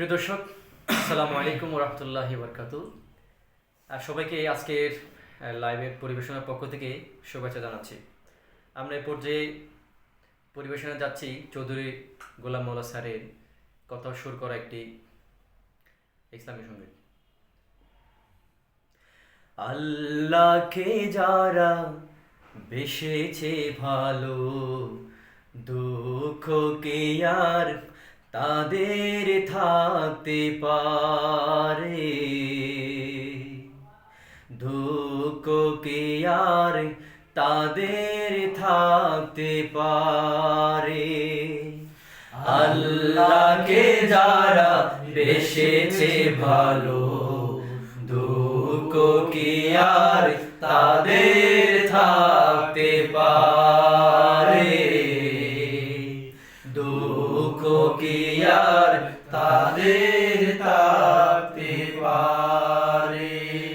প্রিয় দর্শক, আসসালামু আলাইকুম রহমতুল্লাহি বরকাত সবাইকে আজকের লাইভের পরিবেশনার পক্ষ থেকে শুভেচ্ছা জানাচ্ছি। আমরা এই পর্যায়ে পরিবেশনে যাচ্ছি চৌধুরী গোলাম মোল্লা স্যারের কথা সুর করা একটি ইসলামী সংগীত। আল্লাহকে যারা বেসেছে ভালো, দুঃখকে আর তাদের থাকতে পারে। দুঃখকে আর তাদের থাকতে পারে। আল্লাহকে যারা বেসেছে ভালো, দুঃখ কি আর তাদের থাকতে পারে।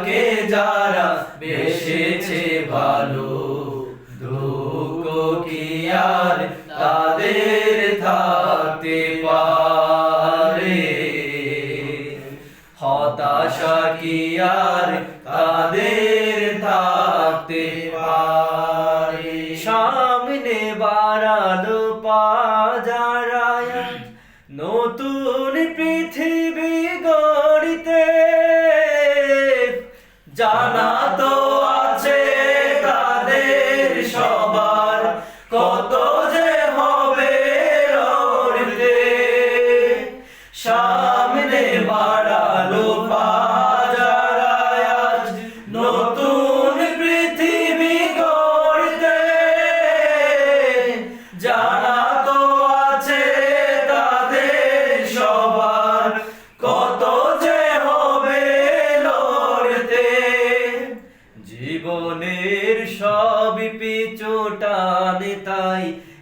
আল্লাহকে যারা বেসেছে ভালো দুঃখ কি আর তাদের থাকতে পারে? হতাশা কি আর তাদের জানা তো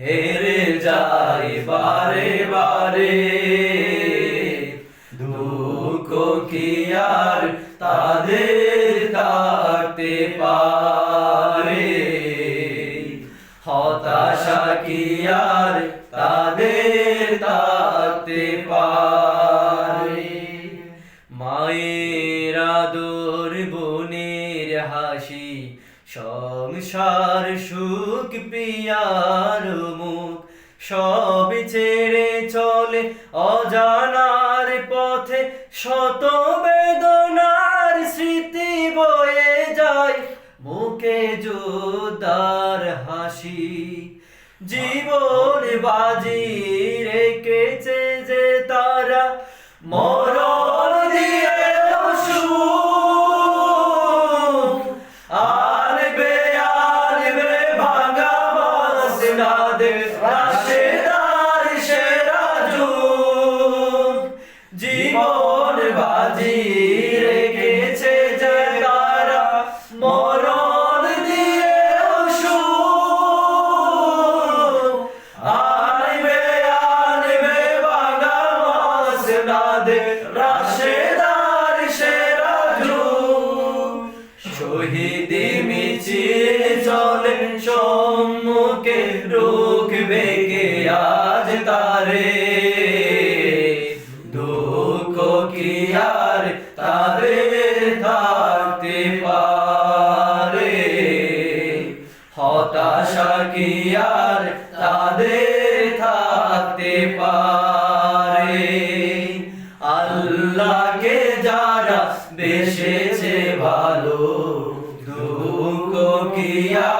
হেরে যায় বারে বারে। দুঃখ কি আর তাদের থাকতে পারে? হতাশা কি আর তাদের থাকতে পারে? মায়ের আদর, বোনের হাসি সংসার সুখ পিয়ার মুখ সব ছেড়ে চলে অজানার পথে শত বেদনার স্মৃতি বয়ে যায়, মুখে জোদার হাসি। জীবন বাজি রেখেছে যে তারা মরণ বাজি দুঃখ কি আর তাদের থাকতে পারে? হতাশা কি আর তাদের থাকতে পারে? আল্লাহকে যারা ভালো, দুঃখ কি আর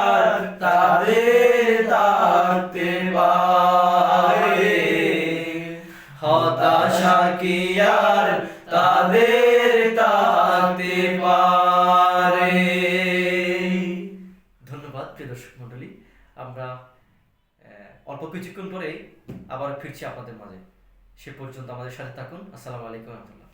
হতাশা কি আর তাদের তাতে পারে। ধন্যবাদ প্রিয় দর্শক মন্ডলী আমরা অল্প কিছুক্ষণ পরে আবার ফিরছি আপনাদের মাঝে। সে পর্যন্ত আমাদের সাথে থাকুন। আসসালামু আলাইকুম রহমতুল্লাহ।